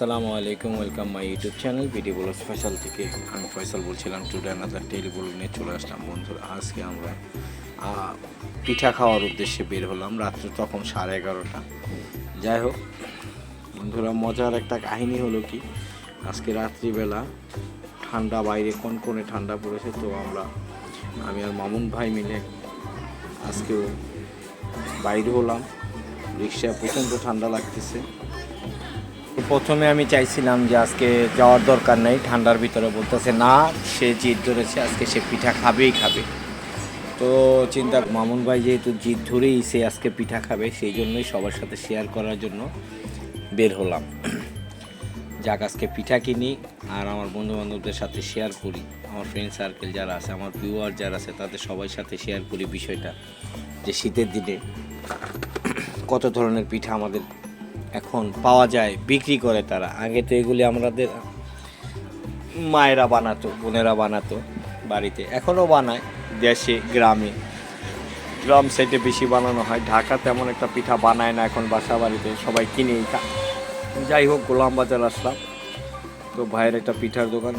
আসসালামু আলাইকুম welcome my YouTube channel video বলো স্পেশাল থেকে। আমি ফয়সাল বলছিলাম টুডে আনাদার টেলি বলো নিয়ে চলে আসলাম। বন্ধুরা, আজকে আমরা পিঠা খাওয়ার উদ্দেশ্যে বের হলাম, রাত্রে তখন সাড়ে এগারোটা। যাই হোক, বন্ধুরা, মজার একটা কাহিনী হলো কি, আজকে রাত্রিবেলা ঠান্ডা বাইরে, কনকনে ঠান্ডা পড়েছে, তো আমরা, আমি আর মামুন ভাই মিলে আজকেও বাইরে হলাম। রিক্সায় প্রচণ্ড ঠান্ডা লাগতেছে। প্রথমে আমি চাইছিলাম যে আজকে যাওয়ার দরকার নেই, ঠান্ডার ভিতরে বলতেছে, না, সে জিদ ধরেছে, আজকে সে পিঠা খাবেই খাবে। তো চিন্তা, মামুন ভাই যেহেতু জিদ ধরেই সে আজকে পিঠা খাবে, সেই জন্যই সবার সাথে শেয়ার করার জন্য বের হলাম। যাক, আজকে পিঠা কিনি আর আমার বন্ধু বান্ধবদের সাথে শেয়ার করি। আমার ফ্রেন্ড সার্কেল যারা আছে, আমার ভিউয়ার যারা আছে, তাদের সবার সাথে শেয়ার করি বিষয়টা, যে শীতের দিনে কত ধরনের পিঠা আমাদের পাওয়া যায়, বিক্রি করে তারা। আগে তো এগুলি আমাদের মায়েরা বানাতো, বোনেরা বানাতো বাড়িতে। এখনও বানায়, দেশে, গ্রামে। গ্রাম সাইডে বেশি বানানো হয়। ঢাকা তেমন একটা পিঠা বানায় না এখন বাসা বাড়িতে, সবাই কিনেই যাই হোক, গোলাম বাজার আসলাম। তো ভাইয়ের একটা পিঠার দোকান।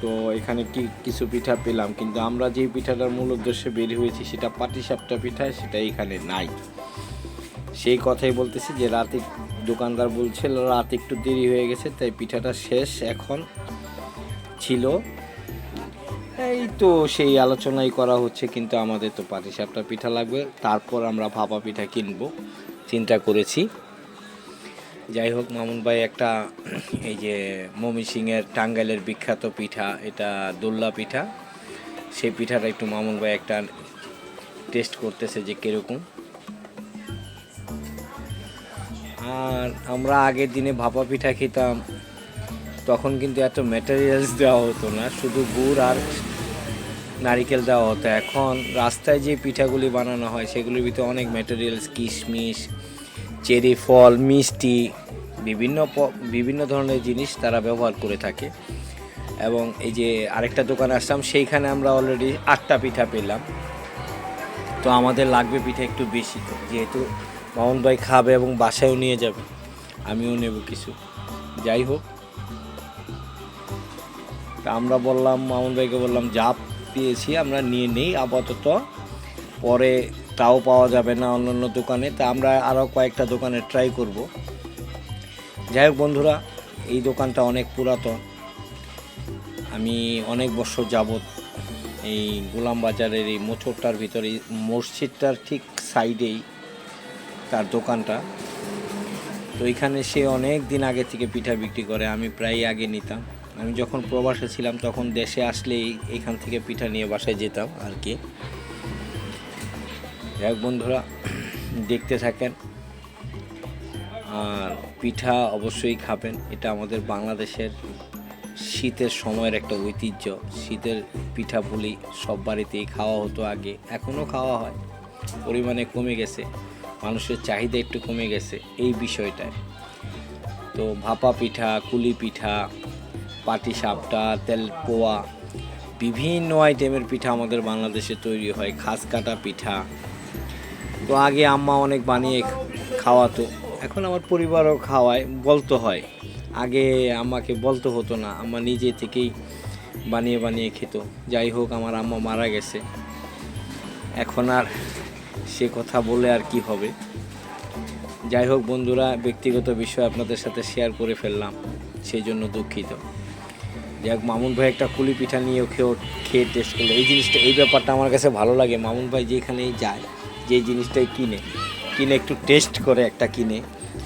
তো এখানে কি কিছু পিঠা পেলাম। কিন্তু আমরা যে পিঠাটার মূল উদ্দেশ্যে বের হয়েছি, সেটা পাটিসাপটা পিঠা, সেটা এখানে নাই। সেই কথাই বলতেছি যে রাতে দোকানদার বলছিল, রাত একটু দেরি হয়ে গেছে, তাই পিঠাটা শেষ এখন ছিল। এই তো সেই আলোচনাই করা হচ্ছে, কিন্তু আমাদের তো পাটিসাপটা পিঠা লাগবে, তারপর আমরা ভাপা পিঠা কিনবো, চিন্তা করেছি। যাই হোক, মামুন ভাই, একটা এই যে মমি সিংয়ের টাঙ্গাইলের বিখ্যাত পিঠা, এটা দোল্লা পিঠা, সেই পিঠাটা একটু মামুন ভাই একটা টেস্ট করতেছে যে কীরকম। আর আমরা আগের দিনে ভাপা পিঠা খেতাম। তখন কিন্তু এত ম্যাটেরিয়ালস দেওয়া হতো না, শুধু গুড় আর নারিকেল দেওয়া হতো। এখন রাস্তায় যে পিঠাগুলি বানানো হয়, সেগুলির ভিতরে অনেক ম্যাটেরিয়ালস কিশমিশ, চেরি ফল, মিষ্টি, বিভিন্ন বিভিন্ন ধরনের জিনিস তারা ব্যবহার করে থাকে। এবং এই যে আরেকটা দোকানে আসলাম, সেইখানে আমরা অলরেডি আটটা পিঠা পেলাম। তো আমাদের লাগবে পিঠা একটু বেশি, যেহেতু মামুন ভাই খাবে এবং বাসায়ও নিয়ে যাবে। আমিও নেব কিছু। যাই হোক। আমরা বললাম, মামুন ভাইকে বললাম, যা পেয়েছি আমরা নিয়ে নেই, আপাতত। পরে তাও পাওয়া যাবে না অন্যান্য দোকানে। তা আমরা আরও কয়েকটা দোকানে ট্রাই করব। যাই হোক বন্ধুরা, এই দোকানটা অনেক পুরাতন। আমি অনেক বছর যাবত এই গোলাম বাজারের এই মোচরটার ভিতরে মসজিদটার ঠিক সাইডেই তার দোকানটা। তো এখানে সে অনেক দিন আগে থেকে পিঠা বিক্রি করে, আমি প্রায় আগে নিতাম। আমি যখন প্রবাসে ছিলাম তখন দেশে আসলেই এখান থেকে পিঠা নিয়ে বাসায় যেতাম আর কি। হোক বন্ধুরা, দেখতে থাকেন। আর পিঠা অবশ্যই খাবেন, এটা আমাদের বাংলাদেশের শীতের সময়ের একটা ঐতিহ্য। শীতের পিঠা পুলি সব বাড়িতেই খাওয়া হতো আগে এখনও খাওয়া হয়। পরিমাণে কমে গেছে। মানুষের চাহিদা একটু কমে গেছে এই বিষয়টায়। তো ভাপা পিঠা, কুলি পিঠা, পাটি সাপটা, তেল পোয়া, বিভিন্ন আইটেমের পিঠা আমাদের বাংলাদেশে তৈরি হয়। খাস কাটা পিঠা। তো আগে আম্মা অনেক বানিয়ে খাওয়াতো। এখন আমার পরিবারও খাওয়ায়, বলতে হয়। আগে আমাকে বলতে হতো না, আম্মা নিজে থেকেই বানিয়ে বানিয়ে খেত। যাই হোক, আমার আম্মা মারা গেছে। এখন আর সে কথা বলে আর কি হবে। যাই হোক বন্ধুরা, ব্যক্তিগত বিষয় আপনাদের সাথে শেয়ার করে ফেললাম সেই জন্য দুঃখিত। যাই হোক মামুন ভাই একটা কুলি পিঠা নিয়েও খেয়েও খেয়ে টেস্ট করল। এই জিনিসটা, এই ব্যাপারটা আমার কাছে ভালো লাগে। মামুন ভাই যেখানেই যায়, যে জিনিসটাই কিনে কিনে একটু টেস্ট করে একটা কিনে,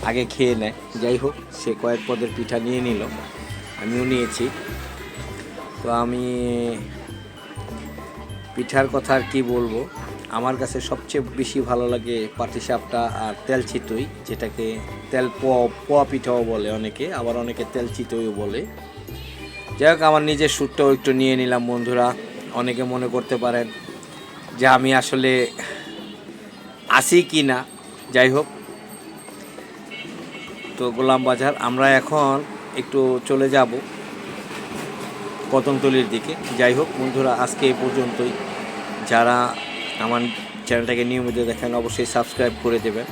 আগে খেয়ে নেয়। যাই হোক, সে কয়েক পদের পিঠা নিয়ে নিল, আমিও নিয়েছি। তো আমি পিঠার কথা আর কি বলব? আমার কাছে সবচেয়ে বেশি ভালো লাগে পাটিসাপটা আর তেল চিতই, যেটাকে তেল পোয়া পোয়া পিঠাও বলে অনেকে, আবার অনেকে তেল চিতইও বলে। যাই হোক, আমার নিজের সুরটাও একটু নিয়ে নিলাম, বন্ধুরা। অনেকে মনে করতে পারেন যে আমি আসলে আসি কি না। যাই হোক, তো গোলাম বাজার, আমরা এখন একটু চলে যাব কদমতলির দিকে। যাই হোক, বন্ধুরা, আজকে এই পর্যন্তই। যারা আমার চ্যানেলটাকে নিয়মিত দেখেন অবশ্যই সাবস্ক্রাইব করে দেবেন।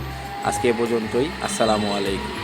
আজকে এ পর্যন্তই আসসালামু আলাইকুম।